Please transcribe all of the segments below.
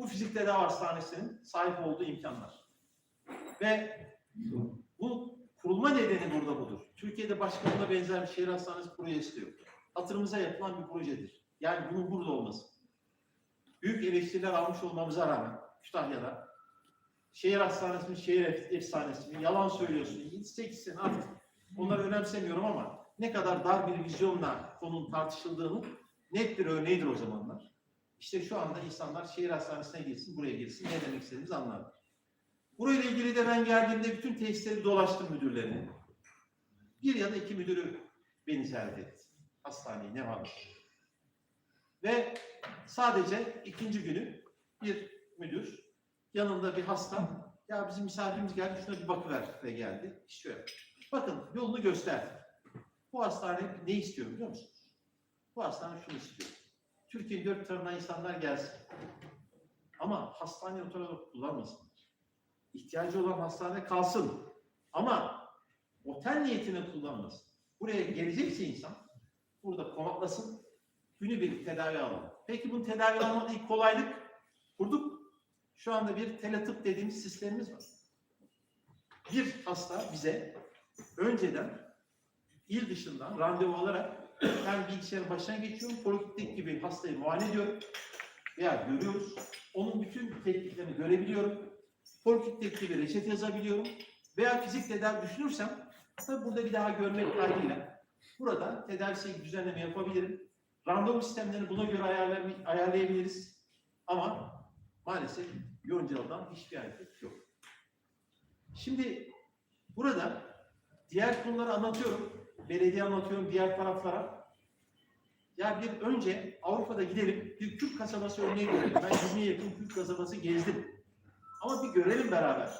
bu fizik tedavi hastanesinin sahip olduğu imkanlar. Ve bu kurulma nedeni burada budur. Türkiye'de başka buna benzer bir şehir hastanesi projesi de yok. Hatırımıza yapılan bir projedir. Yani bunun burada olması. Büyük eleştiriler almış olmamıza rağmen Kütahya'da şehir hastanesinin şehir ef- efsanesi mi? Yalan söylüyorsun. 7-8 sene artık onları önemsemiyorum ama ne kadar dar bir vizyonla konunun tartışıldığını net bir örneğidir o zamanlar. İşte şu anda insanlar şehir hastanesine girsin, buraya girsin, ne demek istediğimizi anlarlar. Burayla ilgili de ben geldiğimde bütün tesisleri dolaştım müdürlerini. Bir ya da iki müdürü beni ziyaret etti. Hastaneyi ne var? Ve sadece ikinci günü bir müdür yanında bir hasta ya bizim misafirimiz geldi şuna bir bakıver ve geldi. İşte bakın yolunu gösterdi. Bu hastane ne istiyor biliyor musunuz? Bu hastane şunu istiyor. Türkiye'nin dört tarafından insanlar gelsin. Ama hastane otomatik kullanmasınlar. İhtiyacı olan hastane kalsın. Ama otel niyetine kullanmasın. Buraya gelecekse insan burada konaklasın. Günübirlik tedavi alalım. Peki bunun tedavi almanın ilk kolaylık kurduk. Şu anda bir teletıp dediğimiz sistemimiz var. Bir hasta bize önceden il dışından randevu alarak ben bilgisayarın başına geçiyorum. Poliklinik gibi hastayı muayene ediyorum. Veya görüyoruz. Onun bütün tetkiklerini görebiliyorum. Poliklinik gibi reçete yazabiliyorum. Veya fizik tedavi düşünürsem tabii burada bir daha görmek kaydıyla burada tedavisel düzenleme yapabilirim. Randevu sistemlerini buna göre ayarlay- ayarlayabiliriz. Ama maalesef Yoncalı'dan hiçbir hareket yok. Şimdi burada diğer konuları anlatıyorum. Belediye anlatıyorum diğer taraflara. Ya bir önce Avrupa'da gidelim, bir Kürt kasabası örneği görelim. Ben 20'ye yakın Kürt kasabası gezdim. Ama bir görelim beraber.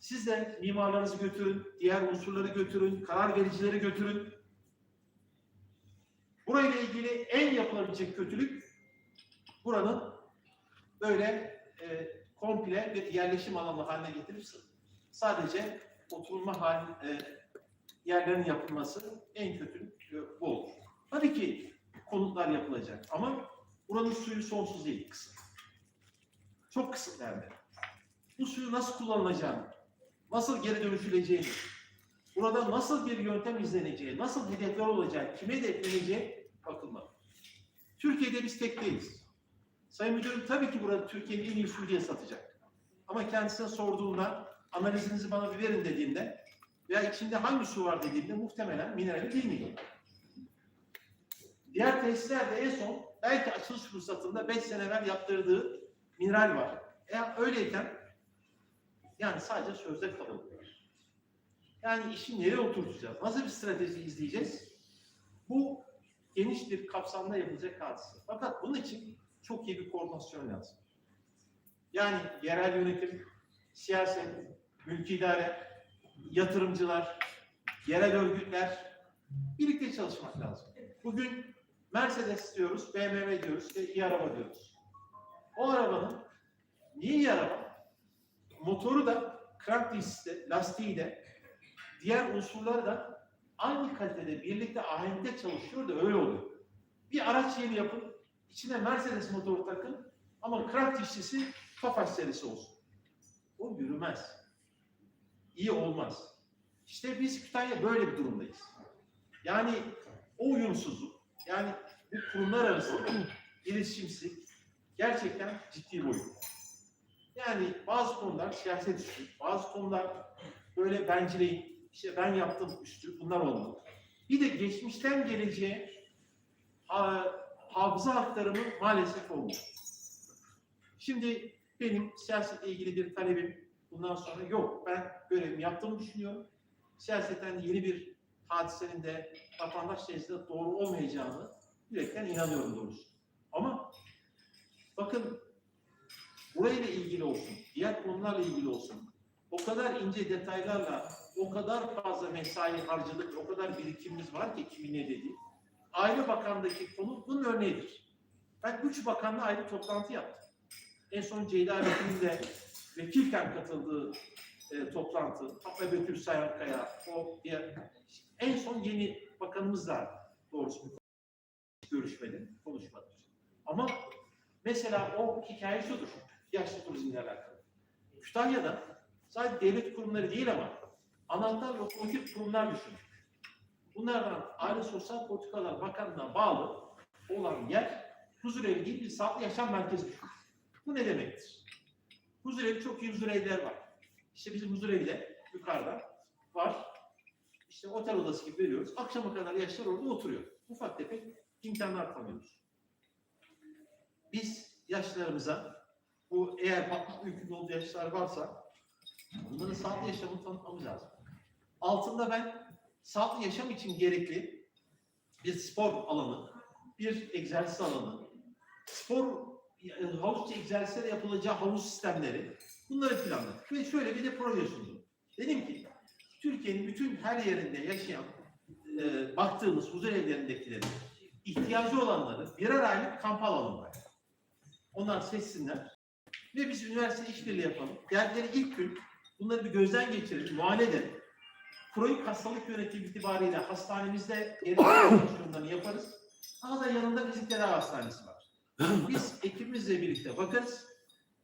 Siz de mimarlarınızı götürün, diğer unsurları götürün, karar vericileri götürün. Burayla ilgili en yapılabilecek kötülük buranın böyle e, komple bir yerleşim alanı haline getirirse sadece oturulma hal, e, yerlerin yapılması en kötülük e, bu olur. Tabii ki konutlar yapılacak ama buranın suyu sonsuz değil, kısıt. Çok de. Bu suyu nasıl kullanılacağını, nasıl geri dönüşüleceğini, burada nasıl bir yöntem izleneceği, nasıl hedefler olacağı, kime hedefleneceği bakılmalı. Türkiye'de biz tek değiliz. Sayın Müdürüm tabii ki burada Türkiye'nin en iyi suyu diye satacak. Ama kendisine sorduğunda analizinizi bana bir verin dediğinde veya içinde hangi su var dediğinde muhtemelen minerali bilmiyor. Diğer tesislerde en son belki açılış fırsatında 5 sene evvel yaptırdığı mineral var. Eğer öyleyken yani sadece sözde kalıyor. Yani işi nereye oturtacağız? Nasıl bir strateji izleyeceğiz? Bu geniş bir kapsamda yapılacak hadise. Fakat bunun için çok iyi bir koordinasyon lazım. Yani yerel yönetim, siyaset, mülki idare, yatırımcılar, yerel örgütler birlikte çalışmak lazım. Bugün Mercedes diyoruz, BMW diyoruz, işte iyi araba diyoruz. O arabanın niye iyi araba? Motoru da, crank dişisi de, lastiği de, diğer unsurları da aynı kalitede birlikte ahenkte çalışıyor da öyle oluyor. Bir araç yeni yapın, içine Mercedes motoru takın ama crank dişlisi Tofaş serisi olsun. O yürümez. İyi olmaz. İşte biz Kütahya böyle bir durumdayız. Yani o uyumsuzluk, yani bu kurumlar arasında iletişimsizlik gerçekten ciddi boyut. Yani bazı konular siyaset üstü, bazı konular böyle bencilleyin, işte ben yaptım üstü, bunlar olmalı. Bir de geçmişten geleceğe ha, hafıza aktarımı maalesef olmuyor. Şimdi benim siyasetle ilgili bir talebim bundan sonra yok. Ben görevimi yaptığımı düşünüyorum. Siyasetten yeni bir hadisenin de vatandaş nezdinde doğru olmayacağını yürekten inanıyorum doğrusu. Ama bakın burayla ilgili olsun, diğer konularla ilgili olsun. O kadar ince detaylarla, o kadar fazla mesai harcadık, o kadar birikimimiz var ki kimin ne dediği. Aile Bakan'daki konu bunun örneğidir. Ben üç bakanla ayrı toplantı yaptım. En son Ceyda Vekil'in de vekilken katıldığı e, toplantı, Fatma Betül Sayankaya, o diğer, en son yeni bakanımızla doğrusu görüşmedi, konuşmadı. Ama Mesela o hikaye şudur. Yaşlı turizmle alakalı. Kütahya'da sadece devlet kurumları değil ama anahtar lokomotif kurumlar düşünün. Bunlardan Aile Sosyal Politikalar Bakanlığı'na bağlı olan yer Huzurevi değil bir sağlıklı yaşam merkezi. Bu ne demektir? Huzurevi çok iyi huzurevler var. İşte bizim huzurevde yukarıda var. İşte otel odası gibi veriyoruz. Akşama kadar yaşlar orada oturuyor. Ufak tefek imkanlar tanıyoruz. Biz yaşlarımıza bu eğer bakmak mümkün olduğu yaşlar varsa bunların sağlıklı yaşamını tanıtmamız lazım. Altında ben sağlıklı yaşam için gerekli bir spor alanı, bir egzersiz alanı, spor havuz egzersizleri yapılacağı havuz sistemleri bunları planladık. Ve şöyle bir de proje sundum. Dedim ki Türkiye'nin bütün her yerinde yaşayan e, baktığımız huzur evlerindekilerin ihtiyacı olanları birer aylık kamp alalım. Onlar seçsinler. Ve biz üniversite işbirliği yapalım. Geldikleri ilk gün bunları bir gözden geçirelim, muayene edelim. Kronik hastalık yönetimi itibariyle hastanemizde çalışmalarını yaparız. Ama da yanında fizik tedavi hastanesi var. Biz ekibimizle birlikte bakarız.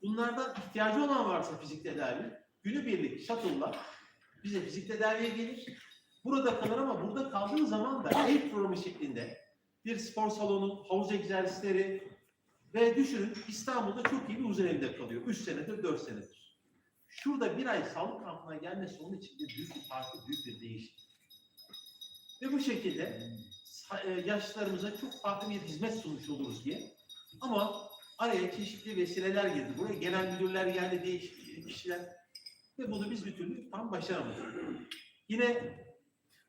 Bunlardan ihtiyacı olan varsa fizik tedavi, günübirlik shuttle'la bize fizik tedaviye gelir. Burada kalır ama burada kaldığı zaman da ev programı şeklinde bir spor salonu, havuz egzersizleri ve düşünün İstanbul'da çok iyi bir huzur evinde kalıyor. 3 senedir, 4 senedir. Şurada bir ay sağlık kampına gelmesi onun için de büyük bir farkı, büyük bir değişiklik. Ve bu şekilde e, yaşlılarımıza çok farklı bir hizmet sunmuş oluruz diye. Ama araya çeşitli vesileler girdi. Buraya genel müdürler geldi, değişik kişiler. Ve bunu biz bir türlü tam başaramadık. Yine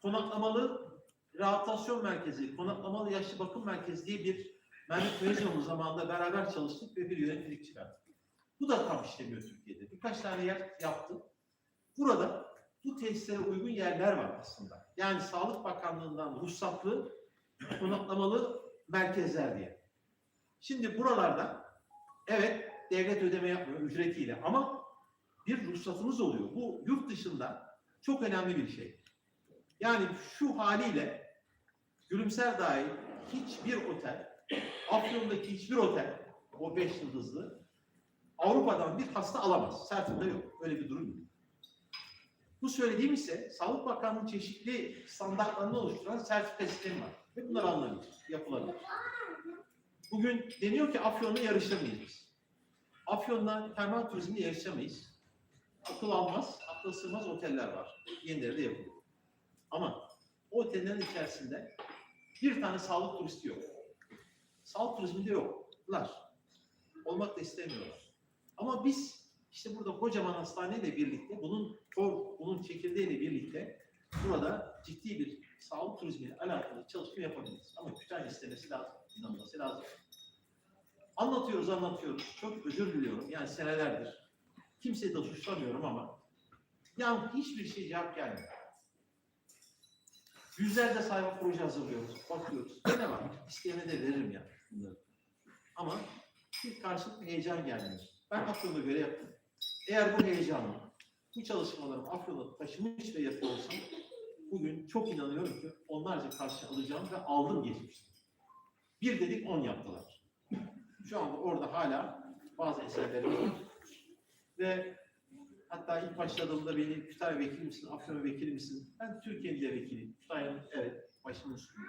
konaklamalı rehabilitasyon merkezi, konaklamalı yaşlı bakım merkezi diye bir Mehmet Mezun'un zamanında beraber çalıştık ve bir yönetmelik çıkarttık. Bu da tam işlemiyor Türkiye'de. Birkaç tane yer yaptım. Burada bu tesislere uygun yerler var aslında. Yani Sağlık Bakanlığı'ndan ruhsatlı konaklamalı merkezler diye. Şimdi buralarda evet devlet ödeme yapmıyor ücretiyle ama bir ruhsatımız oluyor. Bu yurt dışında çok önemli bir şey. Yani şu haliyle Gülümser dahil hiçbir otel, Afyon'daki hiçbir otel, o beş yıldızlı, Avrupa'dan bir hasta alamaz. Sertifika yok. Öyle bir durum yok. Bu söylediğim ise Sağlık Bakanlığı çeşitli standartlarını oluşturan sertifika sistemi var. Ve bunlar alınabilir, yapılabilir. Bugün deniyor ki Afyon'la yarışamayız biz. Afyon'la termal turizmle yarışamayız. Akıl almaz, akıl sığmaz oteller var. Yenileri de yapılıyor. Ama o otellerin içerisinde bir tane sağlık turisti yok. Sağlık turizminde yoklar. Olmak da istemiyorlar. Ama biz işte burada kocaman hastaneyle birlikte, bunun for, bunun çekirdeğiyle birlikte burada ciddi bir sağlık turizmiyle alakalı çalışma yapabiliriz. Ama Kütahya istemesi lazım, inanması lazım. Anlatıyoruz, anlatıyoruz. Çok özür diliyorum. Yani senelerdir. Kimseyi de suçlamıyorum ama yani hiçbir şey cevap gelmiyor. Yüzlerce sayfa proje hazırlıyoruz, bakıyoruz. Ne var? İsteyene de veririm ya bunları. Ama bir karşılıklı heyecan gelmiyor. Ben Afyon'a göre yaptım. Eğer bu heyecanı, bu çalışmalarımı Afyon'a taşımış ve yapıyor bugün çok inanıyorum ki onlarca karşı alacağım ve aldım geçmişte. Bir dedik on yaptılar. Şu anda orada hala bazı eserlerimiz var. Ve Hatta ilk başladığımda beni Kütahya vekili misin, Afyon vekili misin? Ben Türkiye'nin de vekiliyim. Kütahya'nın evet başımın üstünde.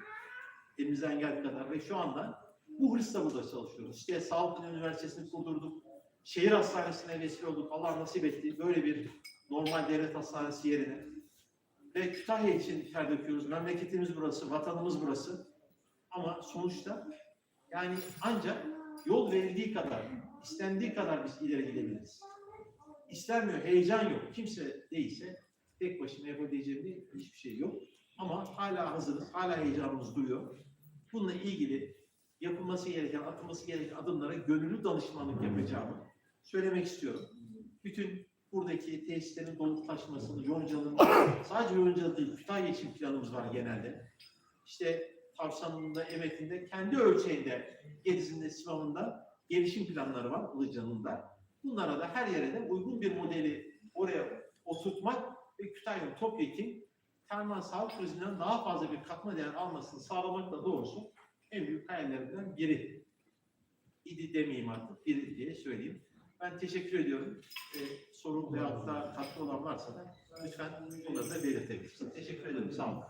Elimizden geldiği kadar ve şu anda bu hırsla burada çalışıyoruz. İşte Sağlık Üniversitesi'ni kurdurduk. Şehir hastanesine vesile olduk. Allah nasip etti. Böyle bir normal devlet hastanesi yerine. Ve Kütahya için ter döküyoruz. Memleketimiz burası, vatanımız burası. Ama sonuçta yani ancak yol verildiği kadar, istendiği kadar biz ileri gidebiliriz istenmiyor, heyecan yok. Kimse değilse tek başıma yapabileceğim bir hiçbir şey yok. Ama hala hazırız, hala heyecanımız duruyor. Bununla ilgili yapılması gereken, atılması gereken adımlara gönüllü danışmanlık yapacağımı söylemek istiyorum. Bütün buradaki tesislerin dolup Yonca'nın, sadece Yonca değil, Kütahya için planımız var genelde. İşte Tavşanlı'nda, Emet'inde, kendi ölçeğinde, Gediz'inde, Simav'ında gelişim planları var Ilıca'nın da. Bunlara da her yere de uygun bir modeli oraya oturtmak ve Kütahya'nın topyekin termal sağlık turizminden daha fazla bir katma değer almasını sağlamak da doğrusu en büyük hayallerimden biri. ikiydi demeyeyim artık, bir diye söyleyeyim. Ben teşekkür ediyorum. Ee, soru veyahut da katkı olan varsa da lütfen bunları da belirtebilirsiniz. Teşekkür ederim. Sağ olun.